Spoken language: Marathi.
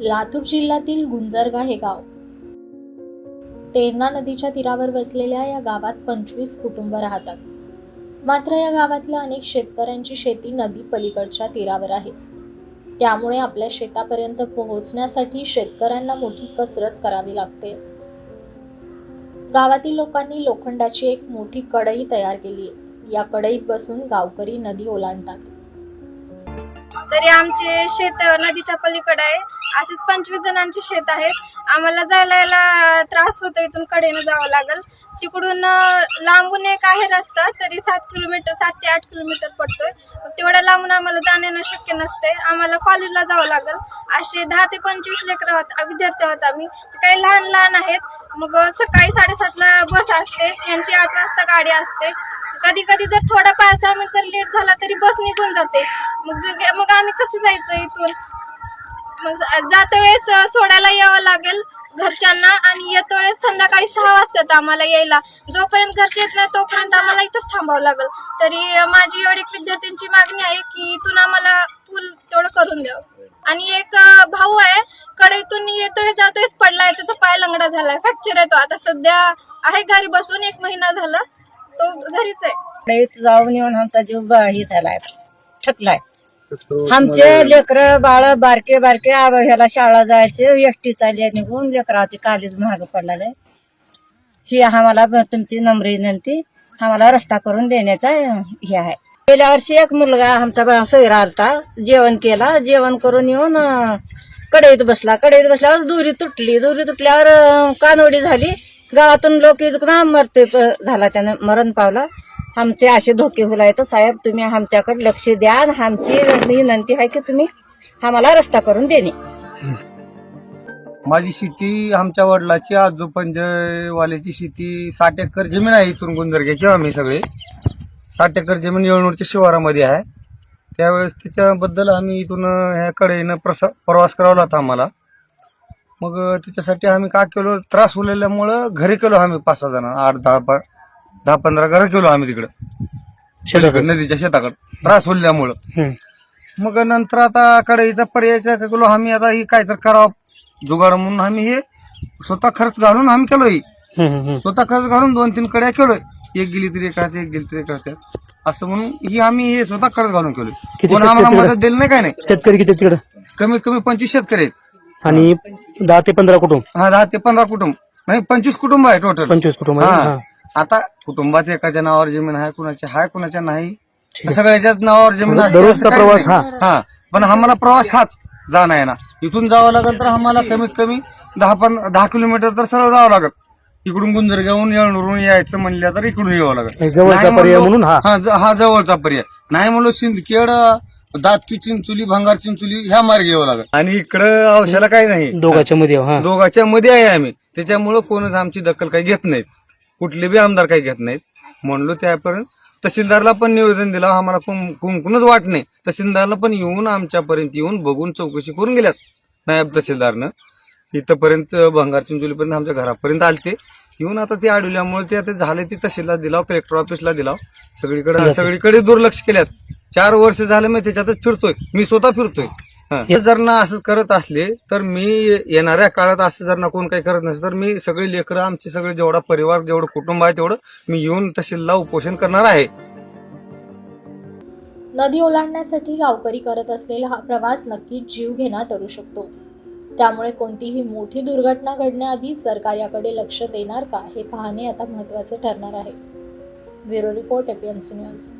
लातूर जिल्ह्यातील गुंजरगा हे गाव. तेरणा नदीच्या तीरावर वसलेल्या या गावात पंचवीस कुटुंब राहतात. मात्र या गावातल्या अनेक शेतकऱ्यांची शेती नदी पलीकडच्या तीरावर आहे. त्यामुळे आपल्या शेतापर्यंत पोहोचण्यासाठी शेतकऱ्यांना मोठी कसरत करावी लागते. गावातील लोकांनी लोखंडाची एक मोठी कढई तयार केली आहे. या कढईत बसून गावकरी नदी ओलांडतात. तरी आमचे शेत नदीच्या पलीकडे आहे. असेच पंचवीस जणांचे शेत आहेत. आम्हाला जायला यायला त्रास होतो इथून कडेनं जावं लागल. तिकडून लांबून एक आहे रस्ता तरी सात किलोमीटर सात ते आठ किलोमीटर पडतोय. तेवढ्या लांबून आम्हाला जाण्यानं शक्य नसते आम्हाला कॉलेजला जावं लागल. असे दहा ते पंचवीस लेकरं आहोत विद्यार्थी आहोत आम्ही. काही लहान लहान आहेत. मग सकाळी साडेसातला बस असते. यांची आठ वाजता गाडी असते. कधी कधी जर थोडा पाच दहा मिनिट जर लेट झाला तरी बस निघून जाते. मग जर मग आम्ही कसं जायचं इथून? मग जाता वेळेस सोडायला यावं लागेल घरच्यांना आणि येतो वेळेस संध्याकाळी सहा वाजतात आम्हाला यायला. जोपर्यंत घरचे येत नाही तोपर्यंत आम्हाला इथंच थांबावं लागेल. तरी माझी एवढी विद्यार्थ्यांची मागणी आहे की इथून आम्हाला पूल तेवढं करून द्यावं. आणि एक भाऊ आहे कडेतून येतोय जातोयच पडलाय त्याचा पाय लंगडा झालाय फ्रॅक्चर आहे तो. आता सध्या आहे घरी बसून एक महिना झाला. तो घरीच आहे. जाऊन येऊन आमचा जीव ब- हे झालाय. ठकलाय आमचे लेकर बाळ बारके बारके आब- ह्याला शाळा जायचे एसटी चालली निघून लेकराची कालीच महाग पडलेलं आहे. ही आम्हाला ब- तुमची नम्र विनंती आम्हाला रस्ता करून देण्याचा हे आहे. गेल्या वर्षी एक मुलगा आमचा बा- सोयरा आलता जेवण केला जेवण करून येऊन अं, कढईत बसला. कढईत बसल्यावर दुरी तुटली. दुरी तुटल्यावर अं, कानवडी झाली. गावातून लोक इजकना मरते झाला त्यानं मरण पावला. आमचे असे धोके होऊ तर साहेब तुम्ही आमच्याकडे लक्ष द्या. आमची विनंती आहे की तुम्ही आम्हाला रस्ता करून देणे. माझी शेती आमच्या वडिलाची आजोपंजवाल्याची शेती. साठ एकर जमीन आहे इथून गुंजरग्याची आम्ही सगळे. साठ एकर जमीन येळनूरच्या शिवारामध्ये आहे. त्यावेळेस त्याच्याबद्दल आम्ही इथून ह्या कडेनं प्रसा प्रवास करावा होता आम्हाला. मग त्याच्यासाठी आम्ही काय केलो? त्रास उरलेल्यामुळं घरी केलो आम्ही पाच सहा जण. आठ दहा प- दहा पंधरा घरं केलो आम्ही तिकडं. नदीच्या शेताकडे. त्रास उरल्यामुळं. मग नंतर आता कढईचा पर्याय काय केलो आम्ही? आता ही काय तर करावं जुगाड म्हणून आम्ही हे स्वतः खर्च घालून आम्ही केलो ही. स्वतः खर्च घालून दोन तीन कड्या केलोय. एक गेली तरी एका एक गेली तरी एका. असं म्हणून ही आम्ही हे स्वतः खर्च घालून केलोय. कोण आम्हाला मदत दिली नाही काय नाही. शेतकरी किती तिकडे? कमीत कमी पंचवीस शेतकरी आहेत. आणि दहा ते पंधरा कुटुंब. हा दहा ते पंधरा कुटुंब. नाही पंचवीस कुटुंब आहे टोटल पंचवीस कुटुंब आहे. हा. हा. आता कुटुंबात एकाच्या नावावर जमीन आहे कुणाच्या हाय कुणाच्या नाही? सगळ्याच्याच नावावर जमीन दररोजचा असं काही प्रवास नाही. हा. पण आम्हाला प्रवास हाच जाणं आहे ना. इथून जावं लागेल तर आम्हाला कमीत कमी दहा पण दहा किलोमीटर तर सरळ जावं लागेल. इकडून गुंजरगावून येळूरून यायचं म्हणलं तर इकडून यावं लागेल. एक जवळचा नाही पर्याय म्हणलो- म्हणून हा. हा ज- हा जवळचा पर्याय. नाही म्हणलो सिंदखेड दातकी चिंचोली भांगार चिंचोली ह्या मार्गे यावं लागेल. आणि इकडं औषधाला काही नाही. दोघांच्या मध्ये हा. दोघांच्या मध्ये आहे आम्ही. त्याच्यामुळं कोणच आमची दखल काही घेत नाहीत. कुठले बी आमदार काही घेत नाहीत. म्हणलो त्यापर्यंत तहसीलदारला पण निवेदन दिलं. आम्हाला कुं- कुंकूनच वाट नाही. तहसीलदारला पण येऊन आमच्यापर्यंत येऊन बघून चौकशी करून गेल्यात नायब तहसीलदारनं. इथंपर्यंत भंगार चिंचोलीपर्यंत आमच्या घरापर्यंत आलते. येऊन आता ते अडवल्यामुळे ते आता झाले ते तहसीलला दिलाव कलेक्टर ऑफिसला दिलाव. सगळीकडे सगळीकडे दुर्लक्ष केल्यात. चार वर्ष झालं मी त्याच्यातच फिरतोय. मी स्वतः फिरतोय. हा. जर ना असं करत असले तर मी येणाऱ्या काळात असं जर ना कोण काही करत नसेल तर मी सगळे लेकरं आमचे सगळे जेवढा परिवार जेवढं कुटुंब आहे तेवढं मी येऊन तहसीलला उपोषण करणार आहे. नदी ओलांडण्यासाठी गावकरी करत असलेला हा प्रवास नक्कीच जीव घेणा ठरू शकतो. त्यामुळे कोणतीही मोठी दुर्घटना घडण्याआधी सरकार याकडे लक्ष देणार का हे पाहणे आता महत्त्वाचे ठरणार आहे. Bureau report APMC news